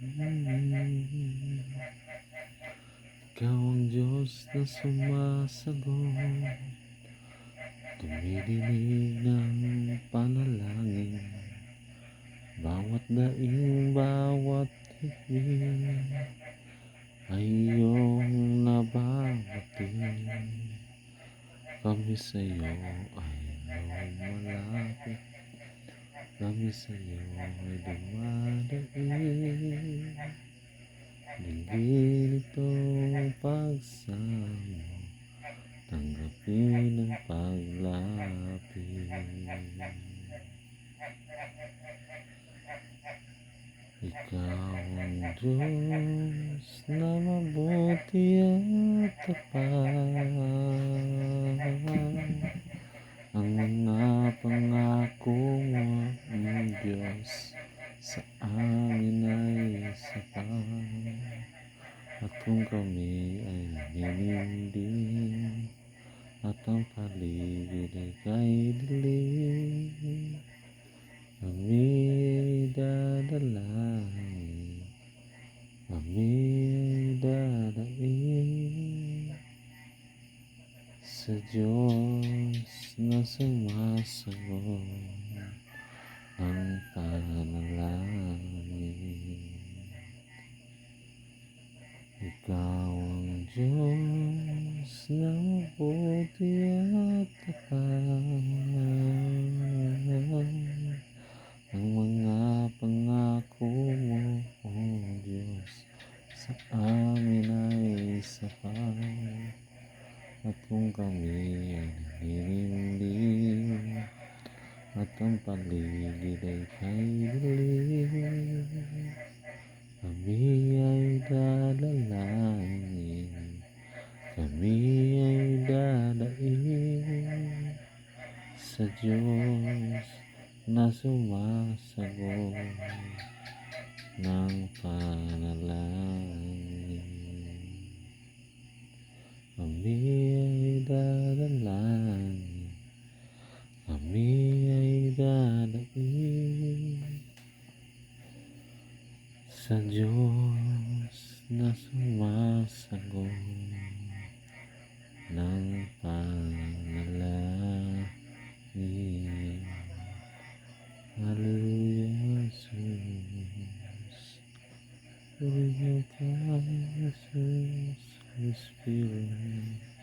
Ikaw ang Diyos na sumasagot Tumidinig ng panalangin Bawat daing, bawat higpin Ay iyong nababating Kami sa'yo ay lumalapit Kami sa'yo ay dumadaing Dinggin itong pagsamo Tanggapin ang paglapit. Ikaw ang Diyos na mabuti at tapat. Ang mga pangako mo, ang Diyos sa amin ay sapat At kung kami ay nanininding At ang paligid ay kay dilim Kami ay dadalangin Kami ay dadaing Sa Diyos na sumasagot Ikaw ang Diyos na mabuti at tapat. Ang mga pangako mo, O Diyos, sa amin ay sapat. At kung kami ay nanininding at ang paligid ay kay sa Diyos na sumasagot ng panalangin. Kami ay dadalangin, kami ay dadaing sa Diyos na sumasagot ng panalangin. Hallelujah, Jesus. Hallelujah, Jesus. Spirit.